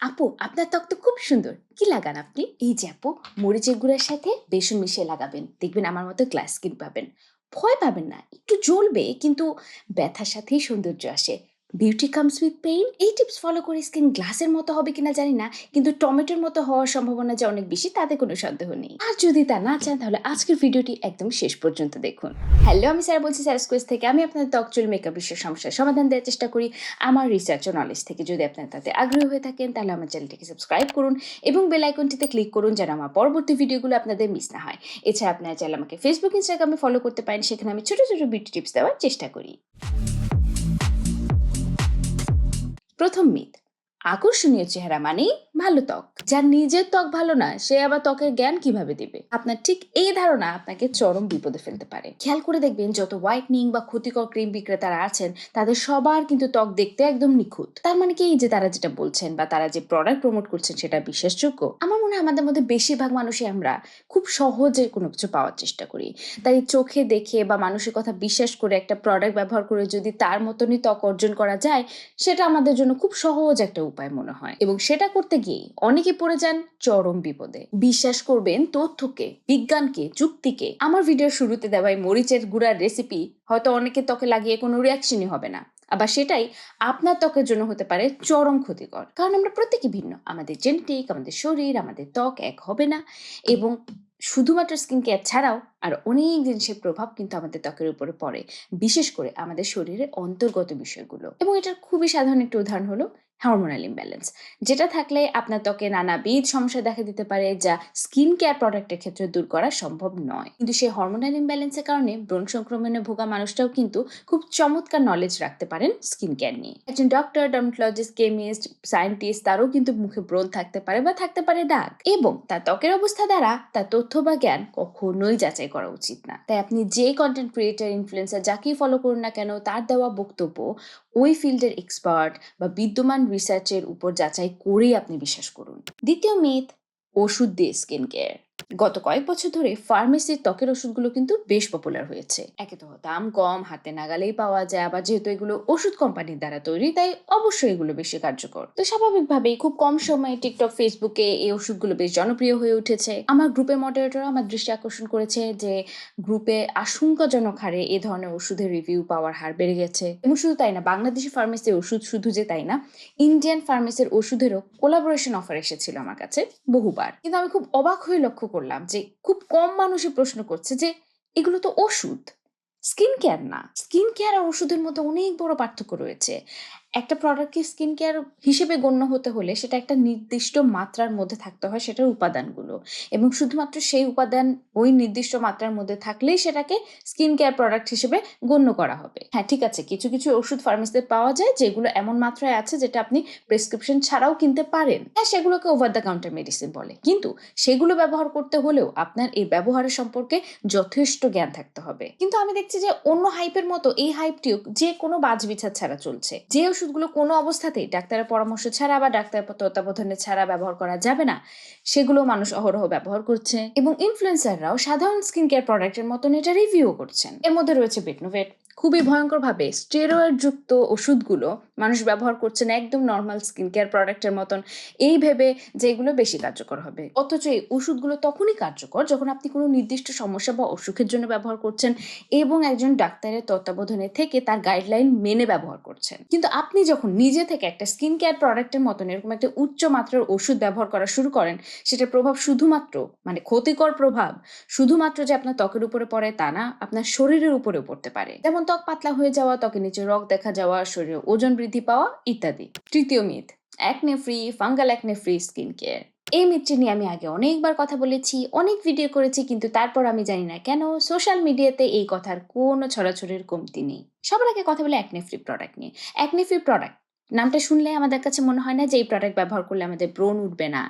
আপু, আপনার ত্বক তো খুব সুন্দর। কি লাগান আপনি? এই যে আপু, মরিচের গুঁড়ার সাথে বেসন মিশিয়ে লাগাবেন। দেখবেন আমার মতো গ্লাস স্কিন পাবেন। ভয় পাবেন না, একটু জ্বলবে, কিন্তু ব্যথার সাথেই সৌন্দর্য আসে। বিউটি কামস উইথ পেইন এই টিপস ফলো করে স্কিন গ্লাসের মতো হবে কিনা জানি না, কিন্তু টমেটোর মতো হওয়ার সম্ভাবনা যে অনেক বেশি, তাতে কোনো সন্দেহ নেই। আর যদি তা না চান, তাহলে আজকের ভিডিওটি একদম শেষ পর্যন্ত দেখুন। হ্যালো আমি স্যার বলছি স্যার স্কোয়েস থেকে। আমি আপনাদের ত্বক চুল মেকআপ বিষয়ের সমস্যার সমাধান দেওয়ার চেষ্টা করি। আমার রিসার্চ ও নলেজ থেকে যদি আপনার তাতে আগ্রহী হয়ে থাকেন, তাহলে আমার চ্যানেলটিকে সাবস্ক্রাইব করুন এবং বেল আইকনটিতে ক্লিক করুন যেন আমার পরবর্তী ভিডিওগুলো আপনাদের মিস না হয়। এছাড়া আপনারা চাইলে আমাকে ফেসবুক ইনস্টাগ্রামে ফলো করতে পারেন। সেখানে আমি ছোট ছোট বিউটি টিপস দেওয়ার চেষ্টা করি। প্রথম মিথ আকর্ষণীয় চেহারা মানেই ভালো ত্বক। যার নিজের ত্বক ভালো না, সে আবার ত্বকের জ্ঞান কীভাবে দিবে? আপনার ঠিক এই ধারণা আপনাকে চরম বিপদে ফেলতে পারে। খেয়াল করে দেখবেন, যত হোয়াইটনিং বা ক্ষতিকর ক্রিম বিক্রেতারা আছেন, তাদের সবার কিন্তু ত্বক দেখতে একদম নিখুঁত। তার মানে কি? যে তারা যেটা বলছেন বা তারা যে প্রোডাক্ট প্রমোট করছেন, সেটা বিশ্বাসযোগ্য? আমার মনে হয় আমাদের মধ্যে বেশিরভাগ মানুষই আমরা খুব সহজে কোনো কিছু পাওয়ার চেষ্টা করি। তাই চোখে দেখে বা মানুষের কথা বিশ্বাস করে একটা প্রোডাক্ট ব্যবহার করে যদি তার মতনই ত্বক অর্জন করা যায়, সেটা আমাদের জন্য খুব সহজ একটা উপায়। মনে হয়। এবং সেটা করতে গিয়ে অনেকে পড়ে যান চরম বিপদে। বিশ্বাস করবেন, তথ্যকে, বিজ্ঞানকে, যুক্তিকে, আমার ভিডিওর শুরুতে দেওয়া এই মরিচের গুঁড়ার রেসিপি হয়তো অনেকের ত্বকে লাগিয়ে কোনো রিয়াকশনই হবে না। আবার সেটাই আপনার ত্বকের জন্য হতে পারে চরম ক্ষতিকর। কারণ আমরা প্রত্যেকে ভিন্ন। আমাদের জেনেটিক আমাদের শরীর, আমাদের ত্বক এক হবে না। এবং শুধুমাত্র স্কিন কেয়ার ছাড়াও আর অনেক জিনিসের প্রভাব কিন্তু আমাদের ত্বকের উপরে পড়ে। বিশেষ করে আমাদের শরীরের অন্তর্গত বিষয়গুলো। এবং এটার খুবই সাধারণ একটি উদাহরণ হলো হরমোনাল ইমব্যালেন্স যেটা থাকলে আপনার ত্বকে নানাবিধ সমস্যা দেখা দিতে পারে, যা স্কিন কেয়ার প্রোডাক্টের ক্ষেত্রে দূর করা সম্ভব নয়। কিন্তু সেই হরমোনাল ইমব্যালেন্সের কারণে ব্রণ সংক্রমণে ভোগা মানুষটাও কিন্তু খুব চমৎকার নলেজ রাখতে পারেন স্কিন কেয়ার নিয়ে। একজন ডক্টর ডার্মাটোলজিস্ট কেমিস্ট সায়েন্টিস্ট তারও কিন্তু মুখে ব্রণ থাকতে পারে বা থাকতে পারে দাগ। এবং তার ত্বকের অবস্থা দ্বারা তার তথ্য বা জ্ঞান কখনোই যাচাই করা উচিত না। তাই আপনি যে কন্টেন্ট ক্রিয়েটার ইনফ্লুয়েন্সার যাকেই ফলো করুন না কেন, তার দেওয়া বক্তব্য ওই ফিল্ডের এক্সপার্ট বা বিদ্যমান রিসার্চের উপর যাচাই করেই আপনি বিশ্বাস করুন। দ্বিতীয় মিথ ওষুধ দিয়ে স্কিন কেয়ার গত কয়েক বছর ধরে ফার্মেসির ত্বকের ওষুধগুলো কিন্তু বেশ পপুলার হয়েছে। একে তো দাম কম, হাতে নাগালেই পাওয়া যায়, আবার যেহেতু এগুলো ওষুধ কোম্পানির দ্বারা তৈরি, তাই অবশ্যই এগুলো বেশি কার্যকর। তো স্বাভাবিকভাবেই খুব কম সময়ে টিকটক ফেসবুকে এই ওষুধগুলো বেশ জনপ্রিয় হয়ে উঠেছে। আমার গ্রুপের মডারেটর আমার দৃষ্টি আকর্ষণ করেছে যে গ্রুপে আশঙ্কাজনক হারে এ ধরনের ওষুধের রিভিউ পাওয়ার হার বেড়ে গেছে। এবং শুধু তাই না, বাংলাদেশি ফার্মেসির ওষুধ শুধু যে তাই না ইন্ডিয়ান ফার্মেসির ওষুধেরও কোলাবোরেশন অফার এসেছিল আমার কাছে বহুবার। কিন্তু আমি খুব অবাক হয়ে লক্ষ্য করলাম যে খুব কম মানুষই প্রশ্ন করছে যে এগুলো তো ওষুধ। স্কিন কেয়ার না। স্কিন কেয়ার আর ওষুধের মধ্যে অনেক বড় পার্থক্য রয়েছে। একটা প্রোডাক্টকে স্কিন কেয়ার হিসেবে গণ্য হতে হলে সেটা একটা নির্দিষ্ট মাত্রার মধ্যে থাকতে হয় সেটার উপাদানগুলো। এবং শুধুমাত্র সেই উপাদান ওই নির্দিষ্ট মাত্রার মধ্যে থাকলেই সেটাকে স্কিন কেয়ার প্রোডাক্ট হিসেবে গণ্য করা হবে। হ্যাঁ ঠিক আছে, কিছু কিছু ওষুধ ফার্মেসিতে পাওয়া যায় যেগুলো এমন মাত্রায় আছে যেটা আপনি প্রেসক্রিপশন ছাড়াও কিনতে পারেন। হ্যাঁ সেগুলোকে ওভার দ্য কাউন্টার মেডিসিন বলে। কিন্তু সেগুলো ব্যবহার করতে হলেও আপনার এই ব্যবহারের সম্পর্কে যথেষ্ট জ্ঞান থাকতে হবে। কিন্তু আমি দেখছি যে অন্য হাইপের মতো এই হাইপটিও যে কোনো বাজ বিচার ছাড়া চলছে। যে ওষুধগুলো কোনো অবস্থাতেই ডাক্তারের পরামর্শ ছাড়া বা ডাক্তার তত্ত্বাবধানে ছাড়া ব্যবহার করা যাবে না। সেগুলো মানুষ অহরহ ব্যবহার করছে এবং ইনফ্লুয়েন্সাররাও সাধারণ স্কিন কেয়ার প্রোডাক্টের মতন এটা রিভিউ করছেন। এর মধ্যে রয়েছে বেটনোভেট খুবই ভয়ঙ্করভাবে স্টেরয়েড যুক্ত ওষুধগুলো মানুষ ব্যবহার করছেন একদম নর্মাল স্কিন কেয়ার প্রোডাক্টের মতন। এই ভেবে যে এগুলো বেশি কার্যকর হবে। অথচ এই ওষুধগুলো তখনই কার্যকর যখন আপনি কোনো নির্দিষ্ট সমস্যা বা অসুখের জন্য ব্যবহার করছেন এবং একজন ডাক্তারের তত্ত্বাবধানে থেকে তার গাইডলাইন মেনে ব্যবহার করছেন। কিন্তু আপনি যখন নিজে থেকে একটা স্কিন কেয়ার প্রোডাক্টের মতন এরকম একটা উচ্চ মাত্রার ওষুধ ব্যবহার করা শুরু করেন সেটার প্রভাব শুধুমাত্র মানে ক্ষতিকর প্রভাব শুধুমাত্র যে আপনার ত্বকের উপরে পড়ে তা না, আপনার শরীরের উপরেও পড়তে পারে। যেমন ত্বক পাতলা হয়ে যাওয়া ত্বকের নিচে রক দেখা যাওয়া, শরীরে ওজন বৃদ্ধি পাওয়া ইত্যাদি। তৃতীয় myth acne free fungal acne free skin care এই মিথটি নিয়ে আমি আগে অনেকবার কথা বলেছি, অনেক ভিডিও করেছি, কিন্তু তারপর আমি জানি না কেন সোশ্যাল মিডিয়াতে এই কথার কোনো ছড়াছড়ির কমতি নেই। সবার আগে কথা বলে অ্যাকনে ফ্রি প্রোডাক্ট নিয়ে। অ্যাকনে ফ্রি প্রোডাক্ট নামটা শুনলে আমাদের কাছে মনে হয় না যে এই প্রোডাক্ট ব্যবহার করলে আমাদের ব্রণ উঠবে না,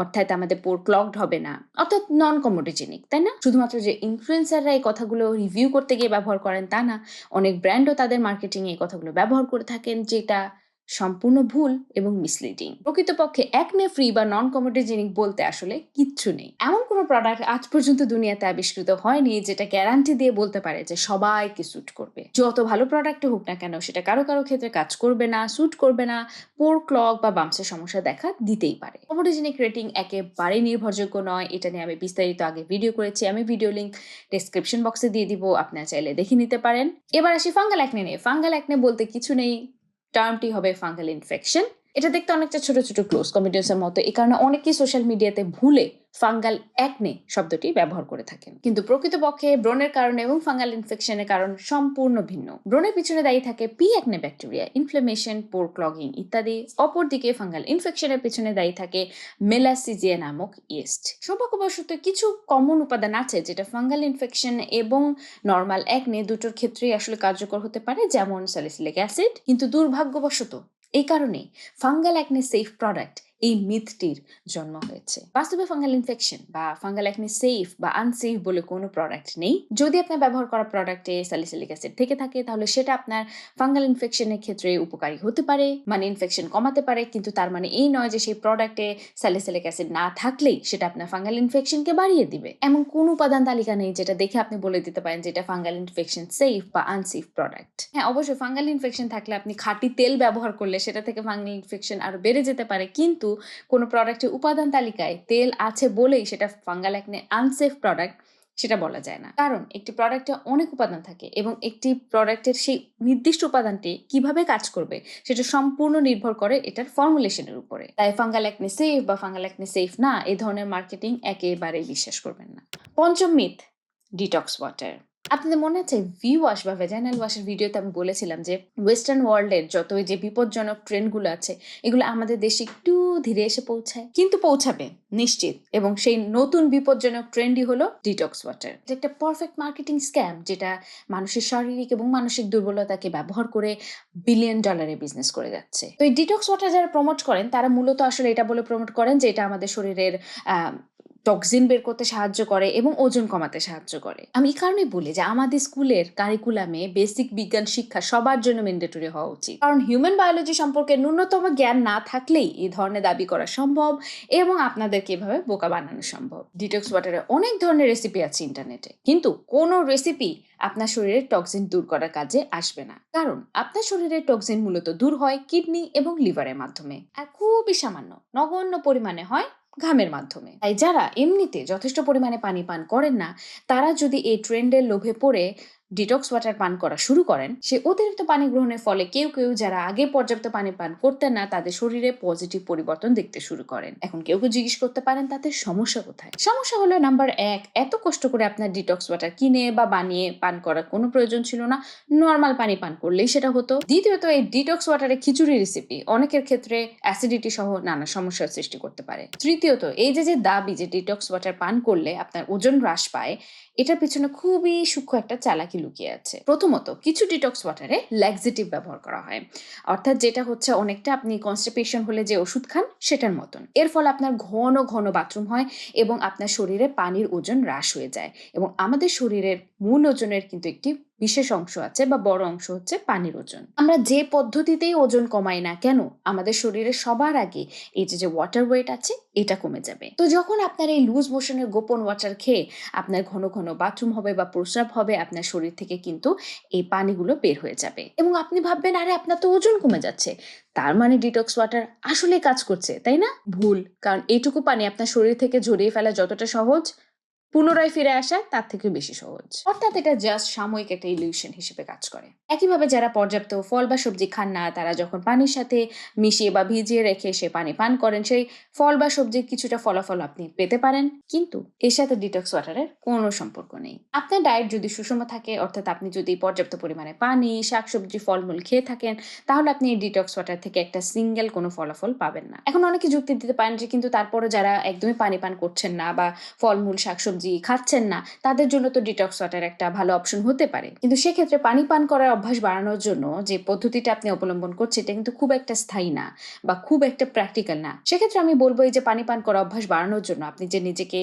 অর্থাৎ আমাদের পোর ক্লকড হবে না, অর্থাৎ নন কমোডিজেনিক তাই না? শুধুমাত্র যে ইনফ্লুয়েন্সাররা এই কথাগুলো রিভিউ করতে গিয়ে ব্যবহার করেন তা না, অনেক ব্র্যান্ডও তাদের মার্কেটিংয়ে এই কথাগুলো ব্যবহার করে থাকেন, যেটা সম্পূর্ণ ভুল এবং মিসলিডিং প্রকৃতপক্ষে একনে ফ্রি বা নন কমোডোজেনিক বলতে আসলে কিচ্ছু নেই। এমন কোনো প্রোডাক্ট আজ পর্যন্ত দুনিয়াতে আবিষ্কৃত হয়নি যেটা গ্যারান্টি দিয়ে বলতে পারে যে সবাইকে স্যুট করবে। যত ভালো প্রোডাক্ট হোক না কেন সেটা কারও কারও ক্ষেত্রে কাজ করবে না স্যুট করবে না পোর ক্লক বা বামসের সমস্যা দেখা দিতেই পারে। কমোডোজেনিক রেটিং একেবারে নির্ভরযোগ্য নয়, এটা নিয়ে আমি বিস্তারিত আগে ভিডিও করেছি, আমি ভিডিও লিঙ্ক ডেসক্রিপশন বক্সে দিয়ে দিব, আপনারা চাইলে দেখে নিতে পারেন। এবার আসি ফাঙ্গাল অ্যাকনে নিয়ে। ফাঙ্গাল অ্যাকনে বলতে কিছু নেই টার্মটি হবে ফাঙ্গাল ইনফেকশন এটা দেখতে অনেকটা ছোট ছোট ক্লোজ কমিডিয়ান্সের মতো। এই কারণে অনেকেই সোশ্যাল মিডিয়াতে ভুলে ফাঙ্গাল অ্যাকনে শব্দটি ব্যবহার করে থাকেন। কিন্তু প্রকৃতপক্ষে ব্রণের কারণে এবং ফাঙ্গাল ইনফেকশনের কারণ সম্পূর্ণ ভিন্ন। ব্রণের পিছনে দায়ী থাকে P acne bacteria inflammation pore clogging ইত্যাদি। অপরদিকে ফাঙ্গাল ইনফেকশনের পিছনে দায়ী থাকে মেলাসিজিয়া নামক ইয়েস্ট। সৌভাগ্যবশত কিছু কমন উপাদান আছে যেটা ফাঙ্গাল ইনফেকশন এবং নর্মাল অ্যাকনে দুটোর ক্ষেত্রেই আসলে কার্যকর হতে পারে, যেমন স্যালিসিলিক অ্যাসিড কিন্তু দুর্ভাগ্যবশত এই কারণে ফাঙ্গাল অ্যাকনে সেফ প্রোডাক্ট এই মিথটির জন্ম হয়েছে। বাস্তবে ফাঙ্গাল ইনফেকশন বা ফাঙ্গাল অ্যাকনে সেফ বা আনসেফ বলে কোনো প্রোডাক্ট নেই। যদি আপনার ব্যবহার করা প্রোডাক্টে স্যালিসিলিক অ্যাসিড থেকে থাকে, তাহলে সেটা আপনার ফাঙ্গাল ইনফেকশনের ক্ষেত্রে উপকারী হতে পারে। মানে ইনফেকশন কমাতে পারে, কিন্তু তার মানে এই নয় যে সেই প্রোডাক্টে স্যালিসিলিক অ্যাসিড না থাকলেই সেটা আপনার ফাঙ্গাল ইনফেকশনকে বাড়িয়ে দিবে। এমন কোন উপাদান তালিকা নেই যেটা দেখে আপনি বলে দিতে পারেন যেটা ফাঙ্গাল ইনফেকশন সেফ বা আনসেফ প্রোডাক্ট হ্যাঁ অবশ্যই ফাঙ্গাল ইনফেকশন থাকলে আপনি খাঁটি তেল ব্যবহার করলে সেটা থেকে ফাঙ্গাল ইনফেকশন আরও বেড়ে যেতে পারে। কিন্তু কোনো প্রোডাক্টের উপাদান তালিকায় তেল আছে বলেই সেটা ফাঙ্গাল একনে আনসেফ প্রোডাক্ট সেটা বলা যায় না। কারণ একটি প্রোডাক্টে অনেক উপাদান থাকে এবং একটি প্রোডাক্টের সেই নির্দিষ্ট উপাদানটি কীভাবে কাজ করবে সেটা সম্পূর্ণ নির্ভর করে এটার ফর্মুলেশনের উপরে। তাই ফাঙ্গাল একনে সেফ বা ফাঙ্গাল একনে সেফ না এই ধরনের মার্কেটিং একেবারেই বিশ্বাস করবেন না। পঞ্চম মিথ ডিটক্স ওয়াটার আপনাদের মনে আছে ভি ওয়াশ বা ভেজাইনাল ওয়াশের ভিডিওতে আমি বলেছিলাম যে ওয়েস্টার্ন ওয়ার্ল্ডের যত যে বিপজ্জনক ট্রেন্ডগুলো আছে, এগুলো আমাদের দেশে একটু ধীরে এসে পৌঁছায়। কিন্তু পৌঁছাবে, নিশ্চিত। এবং সেই নতুন বিপজ্জনক ট্রেন্ডই হলো ডিটক্স ওয়াটার একটা পারফেক্ট মার্কেটিং স্ক্যাম যেটা মানুষের শারীরিক এবং মানসিক দুর্বলতাকে ব্যবহার করে বিলিয়ন ডলারে বিজনেস করে যাচ্ছে। তো এই ডিটক্স ওয়াটার যারা প্রমোট করেন, তারা মূলত আসলে এটা বলে প্রমোট করেন যে এটা আমাদের শরীরের টক্সিন বের করতে সাহায্য করে এবং ওজন কমাতে সাহায্য করে। আমি এই কারণেই বলি যে আমাদের স্কুলের কারিকুলামে বেসিক বিজ্ঞান শিক্ষা সবার জন্য ম্যান্ডেটরি হওয়া উচিত। কারণ হিউম্যান বায়োলজি সম্পর্কে ন্যূনতম জ্ঞান না থাকলেই এই ধরনের দাবি করা সম্ভব এবং আপনাদেরকে এভাবে বোকা বানানো সম্ভব। ডিটক্স ওয়াটারে অনেক ধরনের রেসিপি আছে ইন্টারনেটে কিন্তু কোনো রেসিপি আপনার শরীরের টক্সিন দূর করার কাজে আসবে না। কারণ আপনার শরীরের টক্সিন মূলত দূর হয় কিডনি এবং লিভারের মাধ্যমে। আর খুবই সামান্য, নগণ্য পরিমাণে হয় ঘামের মাধ্যমে। তাই যারা এমনিতে যথেষ্ট পরিমাণে পানি পান করেন না, তারা যদি এই ট্রেন্ডের লোভে পড়ে ডিটক্স ওয়াটার পান করা শুরু করেন, সে অতিরিক্ত পানি গ্রহণের ফলে কেউ কেউ যারা আগে পর্যাপ্ত পানি পান করতেন না, তাদের শরীরে পজিটিভ পরিবর্তন দেখতে শুরু করেন। এখন কেউ কেউ জিজ্ঞেস করতে পারেন, তাদের সমস্যা কোথায়? সমস্যা হলো নাম্বার এক, এত কষ্ট করে আপনার ডিটক্স ওয়াটার কিনে বা বানিয়ে পান করার কোনো প্রয়োজন ছিল না নর্মাল পানি পান করলেই সেটা হতো। দ্বিতীয়ত, এই ডিটক্স ওয়াটারের খিচুড়ি রেসিপি অনেকের ক্ষেত্রে অ্যাসিডিটি সহ নানা সমস্যার সৃষ্টি করতে পারে। তৃতীয়ত, এই যে যে দাবি যে ডিটক্স ওয়াটার পান করলে আপনার ওজন হ্রাস পায়, এটার পিছনে খুবই সূক্ষ্ম একটা চালাকি লুকিয়ে আছে। প্রথমত, কিছু ডিটক্স ওয়াটারে ল্যাক্সিটিভ ব্যবহার করা হয়। অর্থাৎ যেটা হচ্ছে অনেকটা আপনি কনস্টিপেশন হলে যে ওষুধ খান, সেটার মতন। এর ফলে আপনার ঘন ঘন বাথরুম হয় এবং আপনার শরীরে পানির ওজন হ্রাস হয়ে যায়। এবং আমাদের শরীরের মূল ওজনের কিন্তু একটি বিশেষ অংশ আছে বা বড় অংশ হচ্ছে পানির ওজন। আমরা যে পদ্ধতিতেই ওজন কমাই না কেন, আমাদের শরীরে সবার আগে এই যে যে ওয়াটার ওয়েট আছে, এটা কমে যাবে। তো যখন আপনার এই লুজ মোশনের গোপন ওয়াটার খেয়ে আপনার ঘন ঘন বাথরুম হবে বা প্রস্রাব হবে, আপনার শরীর থেকে কিন্তু এই পানিগুলো বের হয়ে যাবে। এবং আপনি ভাববেন, আরে, আপনার তো ওজন কমে যাচ্ছে। তার মানে ডিটক্স ওয়াটার আসলে কাজ করছে, তাই না? ভুল, কারণ এইটুকু পানি আপনার শরীর থেকে ঝরিয়ে ফেলা যতটা সহজ পুনরায় ফিরে আসা তার থেকে বেশি সহজ। অর্থাৎ এটা জাস্ট সাময়িক একটা ইলিউশন হিসেবে কাজ করে। একইভাবে যারা পর্যাপ্ত ফল বা সবজি খান না, তারা যখন পানির সাথে মিশিয়ে বা ভিজিয়ে রেখে সে পানি পান করেন, সেই ফল বা সবজির কিছুটা ফলাফল আপনি পেতে পারেন। কিন্তু এর সাথে ডিটক্স ওয়াটারের কোনো সম্পর্ক নেই। আপনার ডায়েট যদি সুষম থাকে, অর্থাৎ আপনি যদি পর্যাপ্ত পরিমাণে পানি, শাকসবজি, ফলমূল খেয়ে থাকেন, তাহলে আপনি এই ডিটক্স ওয়াটার থেকে একটা সিঙ্গেল কোনো ফলাফল পাবেন না। এখন অনেকে যুক্তি দিতে পারেন যে, কিন্তু তারপরে যারা একদমই পানি পান করছেন না বা ফলমূল, শাকসবজি খাচ্ছেন না, তাদের জন্য তো ডিটক্স ওয়াটার একটা ভালো অপশন হতে পারে। কিন্তু সেক্ষেত্রে পানি পান করার অভ্যাস বাড়ানোর জন্য যে পদ্ধতিটা আপনি অবলম্বন করছেন, এটা কিন্তু খুব একটা স্থায়ী না বা খুব একটা প্র্যাকটিক্যাল না। সেক্ষেত্রে আমি বলব এই যে পানি পান করার অভ্যাস বাড়ানোর জন্য আপনি যে নিজেকে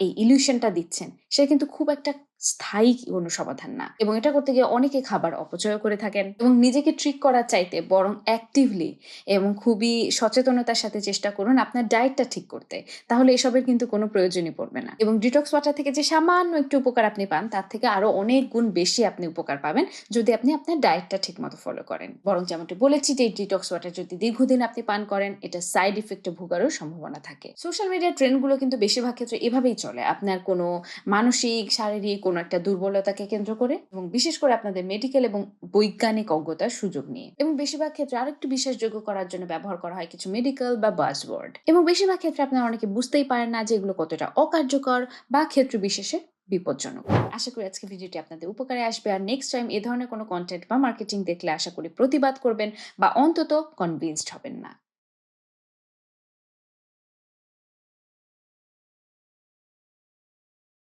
এই ইলিউশনটা দিচ্ছেন, সেটা কিন্তু খুব একটা স্থায়ী কোনো সমাধান না। এবং এটা করতে গিয়ে অনেকে খাবার অপচয় করে থাকেন এবং নিজেকে ট্রিক করার চাইতে বরং অ্যাক্টিভলি এবং খুবই সচেতনতার সাথে চেষ্টা করুন আপনার ডায়েটটা ঠিক করতে। তাহলে এসবের কিন্তু কোনো প্রয়োজনই পড়বে না। এবং ডিটক্স ওয়াটার থেকে যে সামান্য একটু উপকার আপনি পান, তার থেকে আরও অনেক গুণ বেশি আপনি উপকার পাবেন যদি আপনি আপনার ডায়েটটা ঠিক মতো ফলো করেন। বরং যেমনটি বলেছি যে ডিটক্স ওয়াটার যদি দীর্ঘদিন আপনি পান করেন, এটা সাইড ইফেক্টে ভোগারও সম্ভাবনা থাকে। সোশ্যাল মিডিয়ার ট্রেন্ডগুলো কিন্তু বেশিরভাগ ক্ষেত্রে এভাবেই চলে। আপনার কোনো মানসিক, শারীরিক কোনো একটা দুর্বলতাকে কেন্দ্র করে এবং বিশেষ করে আপনাদের মেডিকেল এবং বৈজ্ঞানিক অজ্ঞতার সুযোগ নিয়ে। এবং বেশিরভাগ ক্ষেত্রে আরেকটু বিশ্বাসযোগ্য করার জন্য ব্যবহার করা হয় কিছু মেডিকেল বা বাজওয়ার্ড এবং বেশিরভাগ ক্ষেত্রে আপনারা অনেকে বুঝতেই পারেন না যে এগুলো কতটা অকার্যকর বা ক্ষেত্র বিশেষে বিপজ্জনক। আশা করি আজকে ভিডিওটি আপনাদের উপকারে আসবে। আর নেক্সট টাইম এ ধরনের কোনো কন্টেন্ট বা মার্কেটিং দেখলে আশা করি প্রতিবাদ করবেন বা অন্তত কনভিন্সড হবেন না।